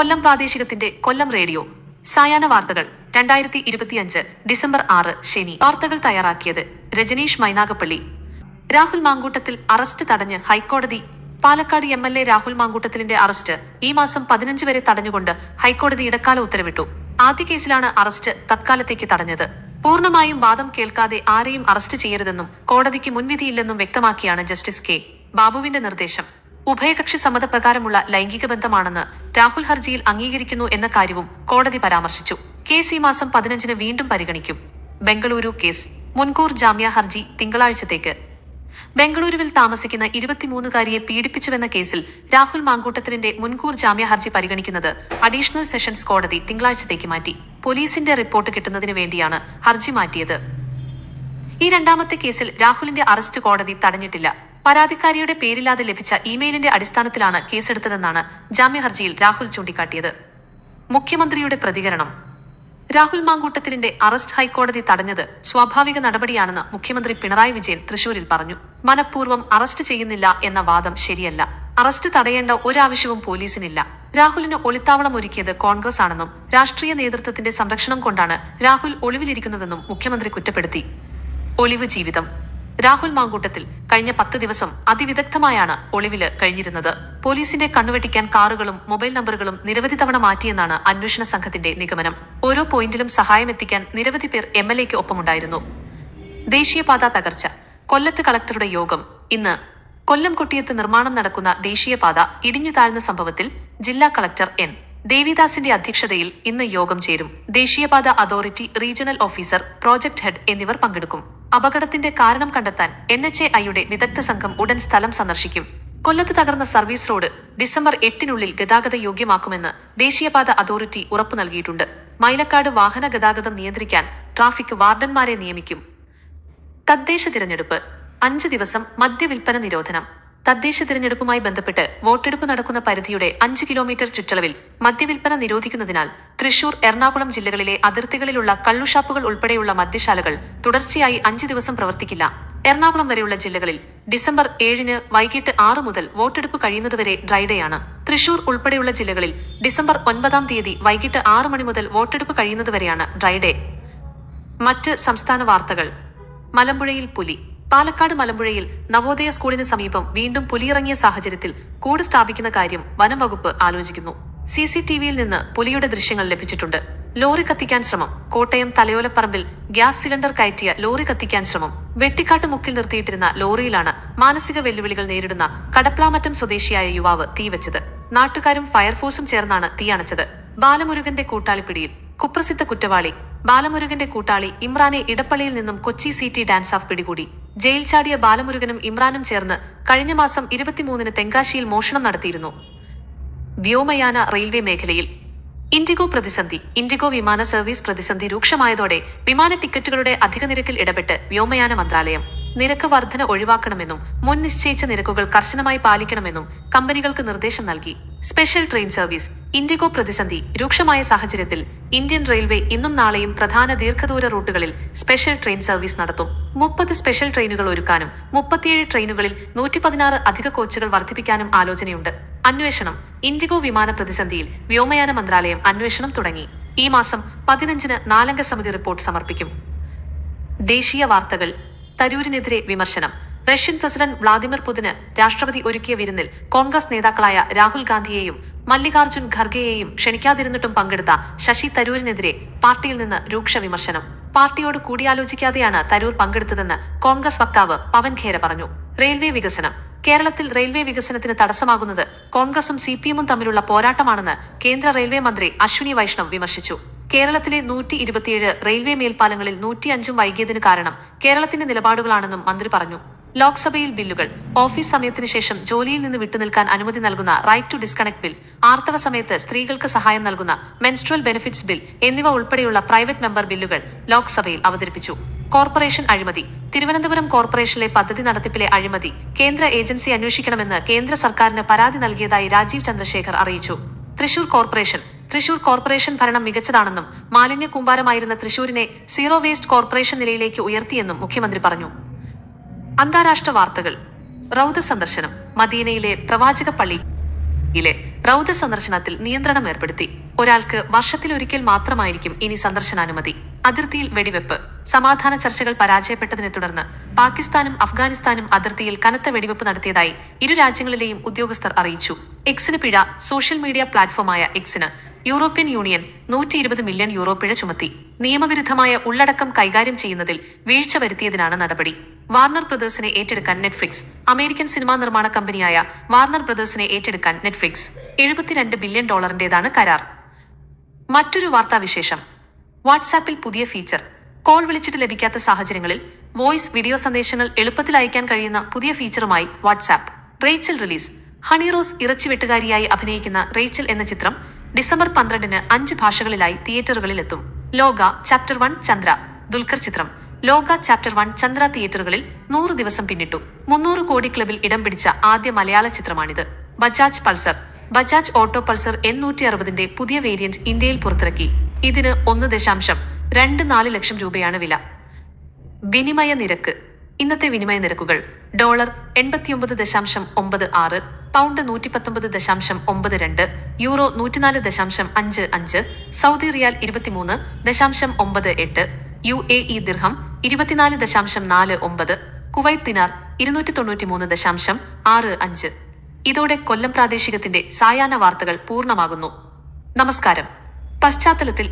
കൊല്ലം പ്രാദേശികത്തിന്റെ കൊല്ലം radio. സായാഹ്ന വാർത്തകൾ രണ്ടായിരത്തി ഇരുപത്തിയഞ്ച് ഡിസംബർ ആറ് ശനി. വാർത്തകൾ തയ്യാറാക്കിയത് രജനീഷ് മൈനാഗപ്പള്ളി. രാഹുൽ മാങ്കൂട്ടത്തിൽ അറസ്റ്റ് തടഞ്ഞ് ഹൈക്കോടതി. Palakkad M L A Rahul മാങ്കൂട്ടത്തിലിന്റെ arrest ഈ മാസം പതിനഞ്ച് വരെ തടഞ്ഞുകൊണ്ട് ഹൈക്കോടതി ഇടക്കാല ഉത്തരവിട്ടു. ആദ്യ കേസിലാണ് അറസ്റ്റ് തത്കാലത്തേക്ക് തടഞ്ഞത്. പൂർണമായും വാദം കേൾക്കാതെ ആരെയും അറസ്റ്റ് ചെയ്യരുതെന്നും കോടതിക്ക് മുൻവിധിയില്ലെന്നും വ്യക്തമാക്കിയാണ് ജസ്റ്റിസ് കെ. ബാബുവിന്റെ നിർദ്ദേശം. ഉഭയകക്ഷി സമ്മതപ്രകാരമുള്ള ലൈംഗിക ബന്ധമാണെന്ന് രാഹുൽ ഹർജിയിൽ അംഗീകരിക്കുന്നു എന്ന കാര്യവും കോടതി പരാമർശിച്ചു. കേസ് ഈ മാസം പതിനഞ്ചിന് വീണ്ടും പരിഗണിക്കും. ബംഗളൂരു കേസ്. മുൻകൂർ ജാമ്യ ഹർജി തിങ്കളാഴ്ചത്തേക്ക്. ബംഗളൂരുവിൽ താമസിക്കുന്ന ഇരുപത്തിമൂന്നുകാരിയെ പീഡിപ്പിച്ചുവെന്ന കേസിൽ രാഹുൽ മാങ്കൂട്ടത്തിലിന്റെ മുൻകൂർ ജാമ്യ ഹർജി പരിഗണിക്കുന്നത് അഡീഷണൽ സെഷൻസ് കോടതി തിങ്കളാഴ്ചത്തേക്ക് മാറ്റി. പോലീസിന്റെ റിപ്പോർട്ട് കിട്ടുന്നതിന് വേണ്ടിയാണ് ഹർജി മാറ്റിയത്. ഈ രണ്ടാമത്തെ കേസിൽ രാഹുലിന്റെ അറസ്റ്റ് കോടതി തടഞ്ഞിട്ടില്ല. പരാതിക്കാരിയുടെ പേരില്ലാതെ ലഭിച്ച ഇമെയിലിന്റെ അടിസ്ഥാനത്തിലാണ് കേസെടുത്തതെന്നാണ് ജാമ്യഹർജിയിൽ രാഹുൽ ചൂണ്ടിക്കാട്ടിയത്. മുഖ്യമന്ത്രിയുടെ പ്രതികരണം. രാഹുൽ മാങ്കൂട്ടത്തിലിന്റെ അറസ്റ്റ് ഹൈക്കോടതി തടഞ്ഞത് സ്വാഭാവിക നടപടിയാണെന്ന് മുഖ്യമന്ത്രി പിണറായി വിജയൻ തൃശൂരിൽ പറഞ്ഞു. മനഃപൂർവം അറസ്റ്റ് ചെയ്യുന്നില്ല എന്ന വാദം ശരിയല്ല. അറസ്റ്റ് തടയേണ്ട ഒരാവശ്യവും പോലീസിനില്ല. രാഹുലിന് ഒളിത്താവളം ഒരുക്കിയത് കോൺഗ്രസ് ആണെന്നും രാഷ്ട്രീയ നേതൃത്വത്തിന്റെ സംരക്ഷണം കൊണ്ടാണ് രാഹുൽ ഒളിവിലിരിക്കുന്നതെന്നും മുഖ്യമന്ത്രി കുറ്റപ്പെടുത്തി. ഒളിവ് ജീവിതം. രാഹുൽ മാങ്കൂട്ടത്തിൽ കഴിഞ്ഞ പത്ത് ദിവസം അതിവിദഗ്ധമായാണ് ഒളിവിൽ കഴിഞ്ഞിരുന്നത്. പോലീസിന്റെ കണ്ണുവെട്ടിക്കാൻ കാറുകളും മൊബൈൽ നമ്പറുകളും നിരവധി തവണ മാറ്റിയെന്നാണ് അന്വേഷണ സംഘത്തിന്റെ നിഗമനം. ഓരോ പോയിന്റിലും സഹായമെത്തിക്കാൻ നിരവധി പേർ എം എൽ എക്ക് ഒപ്പമുണ്ടായിരുന്നു. ദേശീയപാത തകർച്ച. കൊല്ലത്ത് കളക്ടറുടെ യോഗം. ഇന്ന് കൊല്ലം കൊട്ടിയത്ത് നിർമ്മാണം നടക്കുന്ന ദേശീയപാത ഇടിഞ്ഞു താഴ്ന്ന സംഭവത്തിൽ ജില്ലാ കളക്ടർ എൻ. ദേവിദാസിന്റെ അധ്യക്ഷതയിൽ ഇന്ന് യോഗം ചേരും. ദേശീയപാത authority regional officer project head എന്നിവർ പങ്കെടുക്കും. അപകടത്തിന്റെ കാരണം കണ്ടെത്താൻ എൻ എച്ച് എ ഐയുടെ വിദഗ്ധ സംഘം ഉടൻ സ്ഥലം സന്ദർശിക്കും. കൊല്ലത്ത് തകർന്ന സർവീസ് റോഡ് ഡിസംബർ എട്ടിനുള്ളിൽ ഗതാഗത യോഗ്യമാക്കുമെന്ന് ദേശീയപാത അതോറിറ്റി ഉറപ്പു നൽകിയിട്ടുണ്ട്. മൈലക്കാട് വാഹന ഗതാഗതം നിയന്ത്രിക്കാൻ ട്രാഫിക് വാർഡന്മാരെ നിയമിക്കും. തദ്ദേശ തിരഞ്ഞെടുപ്പ്. അഞ്ച് ദിവസം മദ്യവിൽപ്പന നിരോധനം. തദ്ദേശ തിരഞ്ഞെടുപ്പുമായി ബന്ധപ്പെട്ട് വോട്ടെടുപ്പ് നടക്കുന്ന പരിധിയുടെ അഞ്ച് കിലോമീറ്റർ ചുറ്റളവിൽ മദ്യവിൽപ്പന നിരോധിക്കുന്നതിനാൽ തൃശൂർ എറണാകുളം ജില്ലകളിലെ അതിർത്തികളിലുള്ള കള്ളുഷാപ്പുകൾ ഉൾപ്പെടെയുള്ള മദ്യശാലകൾ തുടർച്ചയായി അഞ്ചു ദിവസം പ്രവർത്തിക്കില്ല. എറണാകുളം വരെയുള്ള ജില്ലകളിൽ ഡിസംബർ ഏഴിന് വൈകിട്ട് ആറ് മുതൽ വോട്ടെടുപ്പ് കഴിയുന്നതുവരെ ഡ്രൈഡേയാണ് തൃശൂർ ഉൾപ്പെടെയുള്ള ജില്ലകളിൽ ഡിസംബർ ഒൻപതാം തീയതി വൈകിട്ട് ആറ് മണി മുതൽ വോട്ടെടുപ്പ് കഴിയുന്നതുവരെയാണ് ഡ്രൈഡേ മറ്റ് സംസ്ഥാന വാർത്തകൾ. മലമ്പുഴയിൽ പുലി. പാലക്കാട് മലമ്പുഴയിൽ നവോദയ സ്കൂളിന് സമീപം വീണ്ടും പുലിയിറങ്ങിയ സാഹചര്യത്തിൽ കൂട് സ്ഥാപിക്കുന്ന കാര്യം വനം വകുപ്പ് ആലോചിക്കുന്നു. സി സി ടി വിയിൽ നിന്ന് പുലിയുടെ ദൃശ്യങ്ങൾ ലഭിച്ചിട്ടുണ്ട്. ലോറി കത്തിക്കാൻ ശ്രമം. കോട്ടയം തലയോലപ്പറമ്പിൽ ഗ്യാസ് സിലിണ്ടർ കയറ്റിയ ലോറി കത്തിക്കാൻ ശ്രമം. വെട്ടിക്കാട്ട് മുക്കിൽ നിർത്തിയിട്ടിരുന്ന ലോറിയിലാണ് മാനസിക വെല്ലുവിളികൾ നേരിടുന്ന കടപ്ലാമറ്റം സ്വദേശിയായ യുവാവ് തീവച്ചത് നാട്ടുകാരും ഫയർഫോഴ്സും ചേർന്നാണ് തീയണച്ചത് ബാലമുരുകന്റെ കൂട്ടാളിപ്പിടിയിൽ കുപ്രസിദ്ധ കുറ്റവാളി. ബാലമുരുകന്റെ കൂട്ടാളി ഇമ്രാനെ ഇടപ്പള്ളിയിൽ നിന്നും കൊച്ചി സിറ്റി ഡാൻസ് ഓഫ് പിടികൂടി. ജയിൽ ചാടിയ ബാലമുരുകനും ഇമ്രാനും ചേർന്ന് കഴിഞ്ഞ മാസം ഇരുപത്തിമൂന്നിന് തെങ്കാശിയിൽ മോഷണം നടത്തിയിരുന്നു. വ്യോമയാന റെയിൽവേ മേഖലയിൽ ഇൻഡിഗോ പ്രതിസന്ധി ഇൻഡിഗോ വിമാന സർവീസ് പ്രതിസന്ധി രൂക്ഷമായതോടെ വിമാന ടിക്കറ്റുകളുടെ അധിക നിരക്കിൽ ഇടപെട്ട് വ്യോമയാന മന്ത്രാലയം നിരക്ക് വർധന ഒഴിവാക്കണമെന്നും മുൻ നിശ്ചയിച്ച നിരക്കുകൾ കർശനമായി പാലിക്കണമെന്നും കമ്പനികൾക്ക് നിർദ്ദേശം നൽകി. സ്പെഷ്യൽ ട്രെയിൻ സർവീസ് ഇൻഡിഗോ പ്രതിസന്ധി രൂക്ഷമായ സാഹചര്യത്തിൽ ഇന്ത്യൻ റെയിൽവേ ഇന്നും നാളെയും പ്രധാന ദീർഘദൂര റൂട്ടുകളിൽ സ്പെഷ്യൽ ട്രെയിൻ സർവീസ് നടത്തും. മുപ്പത് സ്പെഷ്യൽ ട്രെയിനുകൾ ഒരുക്കാനും മുപ്പത്തിയേഴ് ട്രെയിനുകളിൽ നൂറ്റി പതിനാറ് അധിക കോച്ചുകൾ വർദ്ധിപ്പിക്കാനും ആലോചനയുണ്ട്. അന്വേഷണം. ഇൻഡിഗോ വിമാന പ്രതിസന്ധിയിൽ വ്യോമയാന മന്ത്രാലയം അന്വേഷണം തുടങ്ങി. ഈ മാസം പതിനഞ്ചിന് നാലംഗ സമിതി റിപ്പോർട്ട് സമർപ്പിക്കും. ദേശീയ വാർത്തകൾ. തരൂരിനെതിരെ വിമർശനം. റഷ്യൻ പ്രസിഡന്റ് വ്ളാദിമിർ പുതിന് രാഷ്ട്രപതി ഒരുക്കിയ വിരുന്നിൽ കോൺഗ്രസ് നേതാക്കളായ രാഹുൽ ഗാന്ധിയെയും മല്ലികാർജുൻ ഖർഗെയെയും ക്ഷണിക്കാതിരുന്നിട്ടും പങ്കെടുത്ത ശശി തരൂരിനെതിരെ പാർട്ടിയിൽ നിന്ന് രൂക്ഷ വിമർശനം. പാർട്ടിയോട് കൂടിയാലോചിക്കാതെയാണ് തരൂർ പങ്കെടുത്തതെന്ന് കോൺഗ്രസ് വക്താവ് പവൻ ഖേര പറഞ്ഞു. റെയിൽവേ വികസനം. കേരളത്തിൽ റെയിൽവേ വികസനത്തിന് തടസ്സമാകുന്നത് കോൺഗ്രസും സി പി എമ്മും തമ്മിലുള്ള പോരാട്ടമാണെന്ന് കേന്ദ്ര റെയിൽവേ മന്ത്രി അശ്വിനി വൈഷ്ണവ് വിമർശിച്ചു. കേരളത്തിലെ നൂറ്റി ഇരുപത്തിയേഴ് റെയിൽവേ മേൽപ്പാലങ്ങളിൽ നൂറ്റിയഞ്ചും വൈകിയതിന് കാരണം കേരളത്തിന്റെ നിലപാടുകളാണെന്നും മന്ത്രി പറഞ്ഞു. ലോക്സഭയിൽ ബില്ലുകൾ ഓഫീസ് സമയത്തിന് ശേഷം ജോലിയിൽ നിന്ന് വിട്ടുനിൽക്കാൻ അനുമതി നൽകുന്ന റൈറ്റ് ടു ഡിസ്കണക്ട് ബിൽ ആർത്തവ സമയത്ത് സ്ത്രീകൾക്ക് സഹായം നൽകുന്ന മെൻസ്ട്രൽ ബെനിഫിറ്റ്സ് ബിൽ എന്നിവ ഉൾപ്പെടെയുള്ള പ്രൈവറ്റ് മെമ്പർ ബില്ലുകൾ ലോക്സഭയിൽ അവതരിപ്പിച്ചു. കോർപ്പറേഷൻ അഴിമതി. തിരുവനന്തപുരം കോർപ്പറേഷനിലെ പദ്ധതി നടത്തിപ്പിലെ അഴിമതി കേന്ദ്ര ഏജൻസി അന്വേഷിക്കണമെന്ന് കേന്ദ്ര സർക്കാരിന് പരാതി നൽകിയതായി രാജീവ് ചന്ദ്രശേഖർ അറിയിച്ചു. തൃശൂർ കോർപ്പറേഷൻ. തൃശൂർ കോർപ്പറേഷൻ ഭരണം മികച്ചതാണെന്നും മാലിന്യ കൂമ്പാരമായിരുന്ന തൃശൂരിനെ സീറോ വേസ്റ്റ് കോർപ്പറേഷൻ നിലയിലേക്ക് ഉയർത്തിയെന്നും മുഖ്യമന്ത്രി പറഞ്ഞു. അന്താരാഷ്ട്ര വാർത്തകൾ. റൌദ സന്ദർശനം. മദീനയിലെ പ്രവാചക പള്ളിയിലെ റൌദ സന്ദർശനത്തിൽ നിയന്ത്രണം ഏർപ്പെടുത്തി. ഒരാൾക്ക് വർഷത്തിലൊരിക്കൽ മാത്രമായിരിക്കും ഇനി സന്ദർശനാനുമതി. അതിർത്തിയിൽ വെടിവെപ്പ്. സമാധാന ചർച്ചകൾ പരാജയപ്പെട്ടതിനെ തുടർന്ന് പാകിസ്ഥാനും അഫ്ഗാനിസ്ഥാനും അതിർത്തിയിൽ കനത്ത വെടിവെപ്പ് നടത്തിയതായി ഇരു രാജ്യങ്ങളിലെയും ഉദ്യോഗസ്ഥർ അറിയിച്ചു. എക്സിന് പിഴ സോഷ്യൽ മീഡിയ പ്ലാറ്റ്ഫോമായ എക്സിന് യൂറോപ്യൻ യൂണിയൻ നൂറ്റി ഇരുപത് മില്യൺ യൂറോ പിഴ ചുമത്തി. നിയമവിരുദ്ധമായ ഉള്ളടക്കം കൈകാര്യം ചെയ്യുന്നതിൽ വീഴ്ച വരുത്തിയതിനാണ് നടപടി. വാർണർ ബ്രദേഴ്സിനെ ഏറ്റെടുക്കാൻ നെറ്റ്ഫ്ലിക്സ്. അമേരിക്കൻ സിനിമാ നിർമ്മാണ കമ്പനിയായ വാർണർ ബ്രദേഴ്സിനെ ഏറ്റെടുക്കാൻ നെറ്റ്ഫ്ലിക്സ്. എഴുപത്തിരണ്ട് ബില്യൺ ഡോളറിന്റേതാണ് കരാർ. മറ്റൊരു വാർത്താവിശേഷം. വാട്സാപ്പിൽ പുതിയ ഫീച്ചർ. കോൾ വിളിച്ചിട്ട് ലഭിക്കാത്ത സാഹചര്യങ്ങളിൽ വോയിസ് വീഡിയോ സന്ദേശങ്ങൾ എളുപ്പത്തിൽ അയക്കാൻ കഴിയുന്ന പുതിയ ഫീച്ചറുമായി WhatsApp. Rachel release. Honey Rose ഇറച്ചി വെട്ടുകാരിയായി അഭിനയിക്കുന്ന റേച്ചൽ എന്ന ചിത്രം ഡിസംബർ പന്ത്രണ്ടിന് അഞ്ച് ഭാഷകളിലായി തിയേറ്ററുകളിൽ എത്തും ലോക ചാപ്റ്റർ വൺ ചന്ദ്ര. ദുൽഖർ ചിത്രം. ലോക ചാപ്റ്റർ വൺ ചന്ദ്ര തിയേറ്ററുകളിൽ നൂറ് ദിവസം പിന്നിട്ടു. മുന്നൂറ് കോടി ക്ലബിൽ ഇടം പിടിച്ച ആദ്യ മലയാള ചിത്രമാണിത്. Bajaj Pulsar. Bajaj auto Pulsar എണ്ണൂറ്റി അറുപതിന്റെ പുതിയ വേരിയന്റ് ഇന്ത്യയിൽ പുറത്തിറക്കി. ഇതിന് ഒന്ന് ദശാംശം രണ്ട് നാല് ലക്ഷം രൂപയാണ് വില. വിനിമയ നിരക്ക്. ഇന്നത്തെ വിനിമയ നിരക്കുകൾ ഡോളർ എൺപത്തിയൊമ്പത് ദശാംശം ഒമ്പത് ആറ് പൗണ്ട് നൂറ്റി പത്തൊമ്പത് ദശാംശം ഒമ്പത് രണ്ട് യൂറോ നൂറ്റിനാല് ദശാംശം അഞ്ച് അഞ്ച് സൗദി റിയാൽ ഇരുപത്തിമൂന്ന് ദശാംശം ഒമ്പത് എട്ട് യു എ ഇ ദിർഹം ഇരുപത്തിനാല് ദശാംശം നാല് ഒമ്പത് കുവൈത്ത് ദിനാർ ഇരുന്നൂറ്റി തൊണ്ണൂറ്റി മൂന്ന് ദശാംശം ആറ് അഞ്ച്. ഇതോടെ കൊല്ലം പ്രാദേശികത്തിന്റെ സായാഹ്ന വാർത്തകൾ പൂർണമാകുന്നു. നമസ്കാരം. പശ്ചാത്തലത്തിൽ